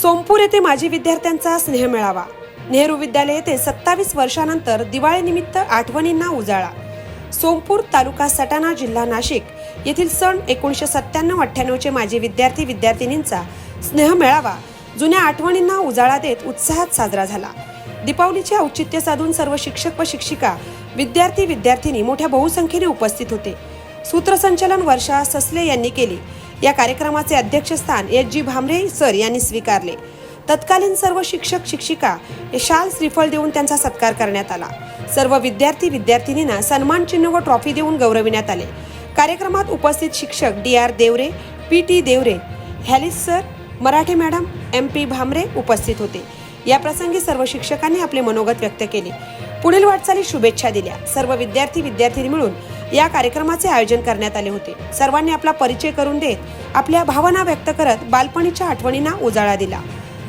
सोमपूर येथे माजी विद्यार्थ्यांचा स्नेह मेळावा. नेहरू विद्यालय येथे सत्तावीस वर्षानंतर दिवाळीनिमित्त आठवणींना उजाळा. सोमपूर तालुका सटाणा जिल्हा नाशिक येथील सण एकोणीसशे सत्त्याण्णव अठ्ठ्याण्णवचे माजी विद्यार्थी विद्यार्थिनींचा स्नेह मेळावा जुन्या आठवणींना उजाळा देत उत्साहात साजरा झाला. दीपावलीचे औचित्य साधून सर्व शिक्षक व शिक्षिका विद्यार्थी विद्यार्थिनी मोठ्या बहुसंख्येने उपस्थित होते. सूत्रसंचालन वर्षा ससले यांनी केली. या कार्यक्रमाचे अध्यक्षस्थान एच जी भामरे सर यांनी स्वीकारले. तत्कालीन सर्व शिक्षक शिक्षिका शाल श्रीफळ देऊन त्यांचा सत्कार करण्यात आला. सर्व विद्यार्थी विद्यार्थिनींना सन्मान चिन्ह व ट्रॉफी देऊन गौरविण्यात आले. कार्यक्रमात उपस्थित शिक्षक D R Deore P T Deore हॅलिस sir Marathe madam M P Bhamre उपस्थित होते. या प्रसंगी सर्व शिक्षकांनी आपले मनोगत व्यक्त केले. पुढील वाटचाली शुभेच्छा दिल्या. सर्व विद्यार्थी विद्यार्थिनी मिळून या कार्यक्रमाचे आयोजन करण्यात आले होते. सर्वांनी आपला परिचय करून देत आपल्या भावना व्यक्त करत बालपणीच्या आठवणींना उजाळा दिला.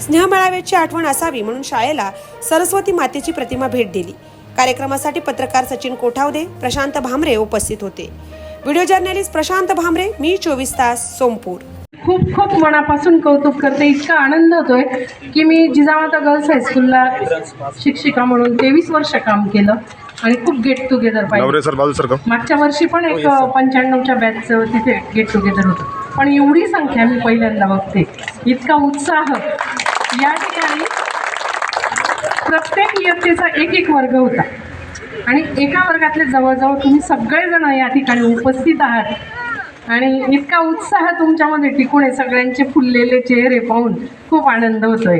स्नेह मेळाव्याची आठवण असावी म्हणून शाळेला सरस्वती मातेची प्रतिमा भेट दिली. कार्यक्रमासाठी पत्रकार सचिन कोठावदे प्रशांत भामरे उपस्थित होते. व्हिडिओ जर्नलिस्ट प्रशांत भामरे मी चोवीस तास सोमपूर. खूप खूप मनापासून कौतुक करते. इतका आनंद होतोय की मी जिजामाता गर्ल्स हायस्कूलला शिक्षिका म्हणून तेवीस वर्ष काम केलं. आणि खूप गेट टुगेदर पाहिजे. सर बाजू सर मागच्या वर्षी पण एक पंच्याण्णवच्या बॅचचं तिथे गेट टुगेदर होतं. पण एवढी संख्या मी पहिल्यांदा बघते. इतका उत्साह. या ठिकाणी प्रत्येक इयत्तेचा एक एक वर्ग होता. आणि एका वर्गातले जवळजवळ तुम्ही सगळेजण या ठिकाणी उपस्थित आहात. आणि इतका उत्साह तुमच्यामध्ये टिकून आहे. सगळ्यांचे फुललेले चेहरे पाहून खूप आनंद होतोय.